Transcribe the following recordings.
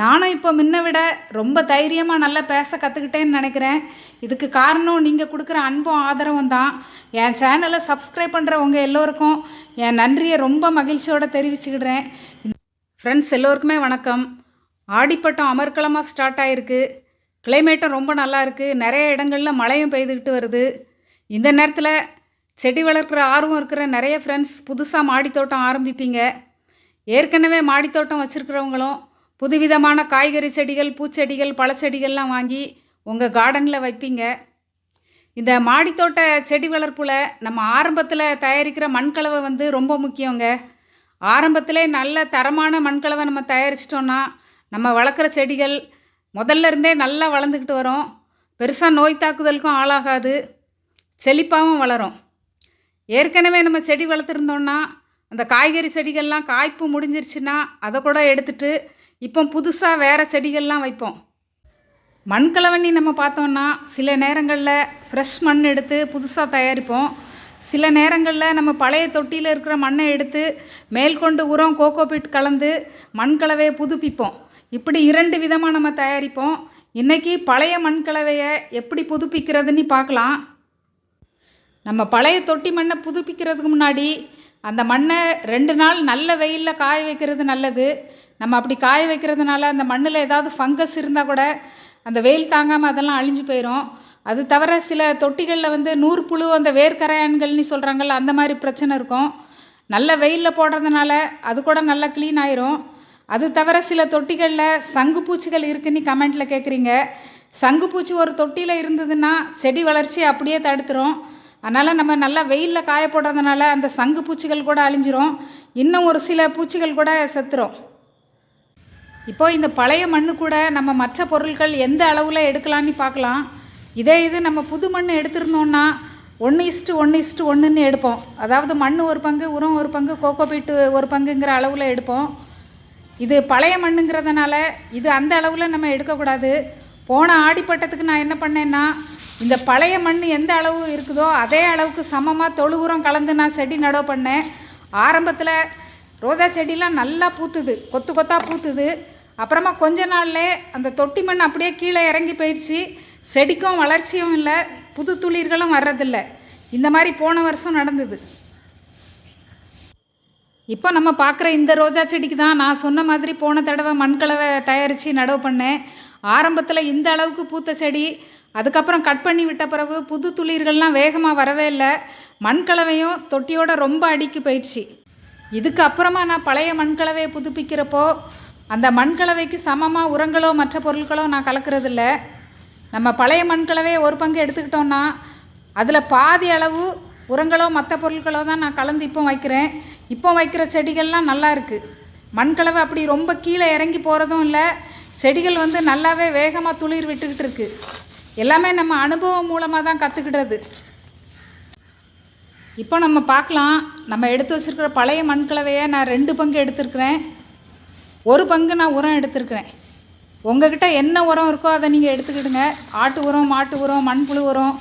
நானும் இப்போ முன்ன விட ரொம்ப தைரியமாக நல்லா பேச கற்றுக்கிட்டேன்னு நினைக்கிறேன். இதுக்கு காரணம் நீங்கள் கொடுக்குற அன்பும் ஆதரவும் தான். என் சேனலை சப்ஸ்கிரைப் பண்ணுறவங்க எல்லோருக்கும் என் நன்றியை ரொம்ப மகிழ்ச்சியோடு தெரிவிச்சுக்கிடுறேன். ஃப்ரெண்ட்ஸ் எல்லோருக்குமே வணக்கம். ஆடிப்பட்டம் அமர்க்கலமாக ஸ்டார்ட் ஆகிருக்கு கிளைமேட்டும் ரொம்ப நல்லா இருக்குது நிறைய இடங்களில் மழையும் பெய்துக்கிட்டு வருது. இந்த நேரத்தில் செடி வளர்க்குற ஆர்வம் இருக்கிற நிறைய ஃப்ரெண்ட்ஸ் புதுசாக மாடித்தோட்டம் ஆரம்பிப்பீங்க. ஏற்கனவே மாடித்தோட்டம் வச்சுருக்கிறவங்களும் புதுவிதமான காய்கறி செடிகள் பூச்செடிகள் பழச்செடிகள்லாம் வாங்கி உங்கள் கார்டனில் வைப்பீங்க. இந்த மாடித்தோட்ட செடி வளர்ப்பில் நம்ம ஆரம்பத்தில் தயாரிக்கிற மண்கலவை வந்து ரொம்ப முக்கியங்க. ஆரம்பத்திலே நல்ல தரமான மண்கலவை நம்ம தயாரிச்சிட்டோன்னா நம்ம வளர்க்குற செடிகள் முதல்ல இருந்தே நல்லா வளர்ந்துக்கிட்டு வரும். பெருசாக நோய் தாக்குதலுக்கும் ஆளாகாது. செழிப்பாகவும் வளரும். ஏற்கனவே நம்ம செடி வளர்த்துருந்தோன்னா அந்த காய்கறி செடிகள்லாம் காய்ப்பு முடிஞ்சிருச்சுன்னா அதை கூட எடுத்துகிட்டு இப்போ புதுசாக வேறு செடிகள்லாம் வைப்போம். மண்கலவண்ணி நம்ம பார்த்தோன்னா சில நேரங்களில் ஃப்ரெஷ் மண் எடுத்து புதுசாக தயாரிப்போம். சில நேரங்களில் நம்ம பழைய தொட்டியில் இருக்கிற மண்ணை எடுத்து மேல்கொண்டு உரம் கோகோபிட் கலந்து மண்கலவையை புதுப்பிப்போம். இப்படி இரண்டு விதமாக நம்ம தயாரிப்போம். இன்றைக்கி பழைய மண்கலவையை எப்படி புதுப்பிக்கிறதுன்னு பார்க்கலாம். நம்ம பழைய தொட்டி மண்ணை புதுப்பிக்கிறதுக்கு முன்னாடி அந்த மண்ணை ரெண்டு நாள் நல்ல வெயிலில் காய வைக்கிறது நல்லது. நம்ம அப்படி காய வைக்கிறதுனால அந்த மண்ணில் ஏதாவது ஃபங்கஸ் இருந்தால் கூட அந்த வெயில் தாங்காமல் அதெல்லாம் அழிஞ்சு போயிடும் அது தவிர சில தொட்டிகளில் வந்து நூறு புழு அந்த வேர்க்கரையான்கள்னு சொல்கிறாங்கல்ல அந்த மாதிரி பிரச்சனை இருக்கும். நல்ல வெயிலில் போடுறதுனால அது கூட நல்லா க்ளீன் ஆயிரும். அது தவிர சில தொட்டிகளில் சங்கு பூச்சிகள் இருக்குன்னு கமெண்ட்டில் கேட்குறீங்க சங்கு பூச்சி ஒரு தொட்டியில் இருந்ததுன்னா செடி வளர்ச்சி அப்படியே தடுத்துரும். அதனால் நம்ம நல்லா வெயிலில் காய போடுறதுனால அந்த சங்கு பூச்சிகள் கூட அழிஞ்சிரும். இன்னும் ஒரு சில பூச்சிகள் கூட செத்துரும். இப்போ இந்த பழைய மண்ணு கூட நம்ம மற்ற பொருட்கள் எந்த அளவில் எடுக்கலான்னு பார்க்கலாம். இதே இது நம்ம புது மண் எடுத்திருந்தோம்னா ஒன்று இஸ்ட்டு ஒன்று இஸ்ட்டு ஒன்றுன்னு எடுப்போம். அதாவது மண் ஒரு பங்கு உரம் ஒரு பங்கு கோகோ பீட்டு ஒரு பங்குங்கிற அளவில் எடுப்போம். இது பழைய மண்ணுங்கிறதுனால இது அந்த அளவில் நம்ம எடுக்கக்கூடாது. போன ஆடிப்பட்டத்துக்கு நான் என்ன பண்ணேன்னா இந்த பழைய மண் எந்த அளவு இருக்குதோ அதே அளவுக்கு சமமாக தொழு உரம் கலந்து நான் செடி நடவு பண்ணேன். ஆரம்பத்தில் ரோஜா செடிலாம் நல்லா பூத்துது கொத்து கொத்தாக பூத்துது. அப்புறமா கொஞ்ச நாள்லே அந்த தொட்டி மண் அப்படியே கீழே இறங்கி போயிடுச்சு. செடிக்கும் வளர்ச்சியும் இல்லை புது துளிர்களும் வர்றதில்ல. இந்த மாதிரி போன வருஷம் நடந்தது. இப்போ நம்ம பார்க்குற இந்த ரோஜா செடிக்கு தான் நான் சொன்ன மாதிரி போன தடவை மண்கலவை தயாரித்து நடவு பண்ணேன். ஆரம்பத்தில் இந்த அளவுக்கு பூத்த செடி அதுக்கப்புறம் கட் பண்ணி விட்ட பிறகு புது துளிர்கள்லாம் வேகமாக வரவே இல்லை. மண்கலவையும் தொட்டியோட ரொம்ப அடிக்கு போயிடுச்சு. இதுக்கு அப்புறமா நான் பழைய மண்கலவையை புதுப்பிக்கிறப்போ அந்த மண்கலவைக்கு சமமாக உரங்களோ மற்ற பொருட்களோ நான் கலக்கிறதில்ல. நம்ம பழைய மண்கலவையை ஒரு பங்கு எடுத்துக்கிட்டோன்னா அதில் பாதி அளவு உரங்களோ மற்ற பொருட்களோ தான் நான் கலந்து இப்போ வைக்கிறேன். இப்போ வைக்கிற செடிகள்லாம் நல்லா இருக்குது மண்கலவை அப்படி ரொம்ப கீழே இறங்கி போகிறதும் இல்லை. செடிகள் வந்து நல்லாவே வேகமாக துளிர் விட்டுக்கிட்டு இருக்கு. எல்லாமே நம்ம அனுபவம் மூலமாக தான் கற்றுக்கிடுறது இப்போ நம்ம பார்க்கலாம். நம்ம எடுத்து வச்சுருக்கிற பழைய மண்கலவையை நான் ரெண்டு பங்கு எடுத்திருக்கிறேன். ஒரு பங்கு நான் உரம் எடுத்திருக்கிறேன். உங்ககிட்ட என்ன உரம் இருக்கோ அதை நீங்கள் எடுத்துக்கிடுங்க. ஆட்டு உரம் மாட்டு உரம் மண்புழு உரம்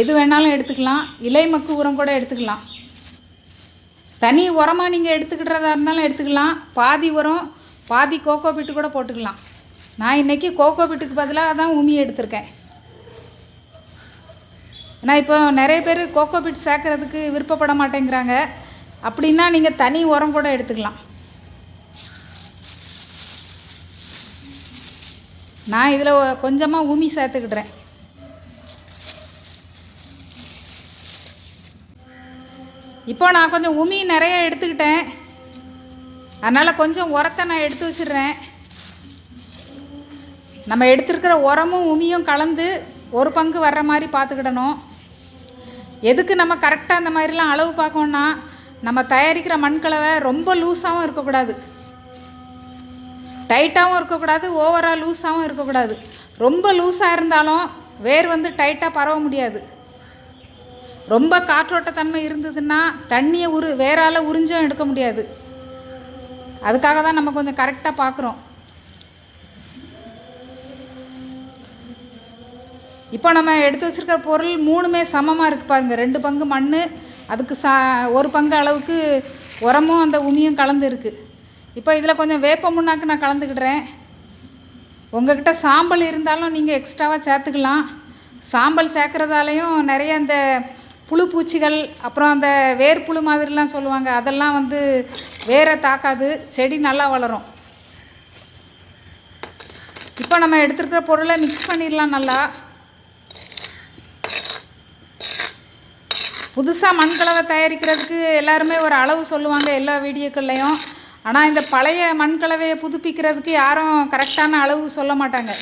எது வேணாலும் எடுத்துக்கலாம். இலை மக்கு உரம் கூட எடுத்துக்கலாம். தனி உரமாக நீங்கள் எடுத்துக்கிடுறதா இருந்தாலும் எடுத்துக்கலாம். பாதி உரம் பாதி கோகோ பிட்டு கூட போட்டுக்கலாம். நான் இன்றைக்கி கோகோ பிட்டுக்கு பதிலாக தான் உமி எடுத்திருக்கேன். ஏன்னா இப்போ நிறைய பேர் கோகோ பிட் சேர்க்குறதுக்கு விருப்பப்பட மாட்டேங்கிறாங்க. அப்படின்னா நீங்கள் தனி உரம் கூட எடுத்துக்கலாம். நான் இதில் கொஞ்சமாக உமி சேர்த்துக்கிடுறேன். இப்போ நான் கொஞ்சம் உமி நிறைய எடுத்துக்கிட்டேன். அதனால் கொஞ்சம் உரத்தை நான் எடுத்து வச்சிடுறேன். நம்ம எடுத்துருக்கிற உரமும் உமியும் கலந்து ஒரு பங்கு வர்ற மாதிரி பார்த்துக்கிடணும். எதுக்கு நம்ம கரெக்டாக அந்த மாதிரிலாம் அளவு பார்க்கணுன்னா நம்ம தயாரிக்கிற மண்கலவை ரொம்ப லூஸாகவும் இருக்கக்கூடாது. டைட்டாகவும் இருக்கக்கூடாது ஓவராக லூஸாகவும் இருக்கக்கூடாது. ரொம்ப லூஸாக இருந்தாலும் வேர் வந்து டைட்டாக பரவ முடியாது. ரொம்ப காற்றோட்டத்தன்மை இருந்ததுன்னா தண்ணியை உரு வேறால் உறிஞ்சும் எடுக்க முடியாது. அதுக்காக தான் நம்ம கொஞ்சம் கரெக்டாக பார்க்குறோம். இப்போ நம்ம எடுத்து வச்சுருக்கிற பொருள் மூணுமே சமமாக இருக்குது பாருங்கள் ரெண்டு பங்கு மண் அதுக்கு சா ஒரு பங்கு அளவுக்கு உரமும் அந்த உமியும் கலந்து இருக்குது இப்போ இதில் கொஞ்சம் வேப்ப முன்னாக்கு நான் கலந்துக்கிடுறேன். உங்ககிட்ட சாம்பல் இருந்தாலும் நீங்கள் எக்ஸ்ட்ராவாக சேர்த்துக்கலாம். சாம்பல் சேர்க்குறதாலையும் நிறைய அந்த புழு பூச்சிகள் அப்புறம் அந்த வேர்ப்புழு மாதிரிலாம் சொல்லுவாங்க அதெல்லாம் வந்து வேரை தாக்காது செடி நல்லா வளரும். இப்போ நம்ம எடுத்துருக்கிற பொருளை மிக்ஸ் பண்ணிடலாம் நல்லா. புதுசாக மண்கலவை தயாரிக்கிறதுக்கு எல்லாருமே ஒரு அளவு சொல்லுவாங்க எல்லா வீடியோக்கள்லையும். ஆனால் இந்த பழைய மண் கலவையை புதுப்பிக்கிறதுக்கு யாரும் கரெக்டான அளவு சொல்ல மாட்டாங்க.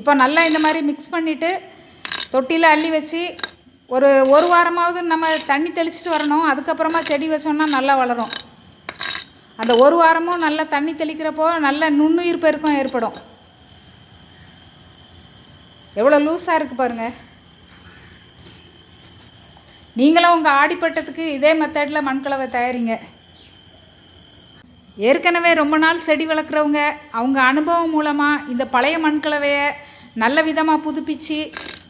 இப்போ நல்லா இந்த மாதிரி மிக்ஸ் பண்ணிவிட்டு தொட்டியில் அள்ளி வச்சு ஒரு ஒரு வாரமாவது நம்ம தண்ணி தெளிச்சிட்டு வரணும். அதுக்கப்புறமா செடி வச்சோம்னா நல்லா வளரும். அந்த ஒரு வாரமும் நல்லா தண்ணி தெளிக்கிறப்போ நல்ல நுண்ணுயிர் பெருக்கம் ஏற்படும். எவ்வளோ லூஸாக இருக்குது பாருங்கள் நீங்களும் உங்கள் ஆடிப்பட்டத்துக்கு இதே மெத்தடில் மண்கலவை தயாரிங்க. ஏற்கனவே ரொம்ப நாள் செடி வளர்க்குறவங்க அவங்க அனுபவம் மூலமாக இந்த பழைய மண்கலவையை நல்ல விதமாக புதுப்பிச்சு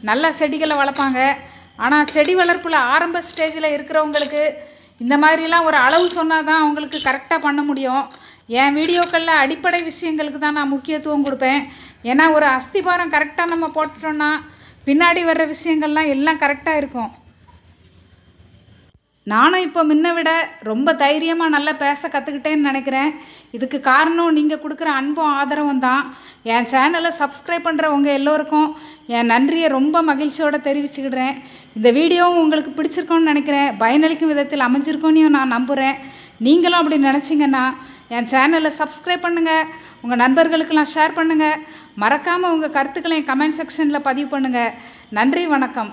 நல்ல செடிகளை வளர்ப்பாங்க. ஆனால் செடி வளர்ப்பில் ஆரம்ப ஸ்டேஜில் இருக்கிறவங்களுக்கு இந்த மாதிரிலாம் ஒரு அளவு சொன்னால் தான் அவங்களுக்கு கரெக்டாக பண்ண முடியும். என் வீடியோக்களில் அடிப்படை விஷயங்களுக்கு தான் நான் முக்கியத்துவம் கொடுப்பேன். ஏன்னா ஒரு அஸ்திபாரம் கரெக்டாக நம்ம போட்டுட்டோன்னா பின்னாடி வர்ற விஷயங்கள்லாம் எல்லாம் கரெக்டாக இருக்கும். நானும் இப்போ முன்ன விட ரொம்ப தைரியமாக நல்லா பேச கற்றுக்கிட்டேன்னு நினைக்கிறேன். இதுக்கு காரணம் நீங்கள் கொடுக்குற அன்பும் ஆதரவும் தான். என் சேனலை சப்ஸ்கிரைப் பண்ணுற உங்கள் எல்லோருக்கும் என் நன்றியை ரொம்ப மகிழ்ச்சியோடு தெரிவிச்சுக்கிடுறேன். இந்த வீடியோவும் உங்களுக்கு பிடிச்சிருக்கோன்னு நினைக்கிறேன். பயனளிக்கும் விதத்தில் அமைஞ்சிருக்கோன்னு நான் நம்புகிறேன் நீங்களும் அப்படி நினச்சிங்கன்னா என் சேனலை சப்ஸ்கிரைப் பண்ணுங்கள் உங்கள் நண்பர்களுக்கெல்லாம் ஷேர் பண்ணுங்கள் மறக்காமல் உங்கள் கருத்துக்களை என் கமெண்ட் செக்ஷனில் பதிவு பண்ணுங்கள் நன்றி வணக்கம்.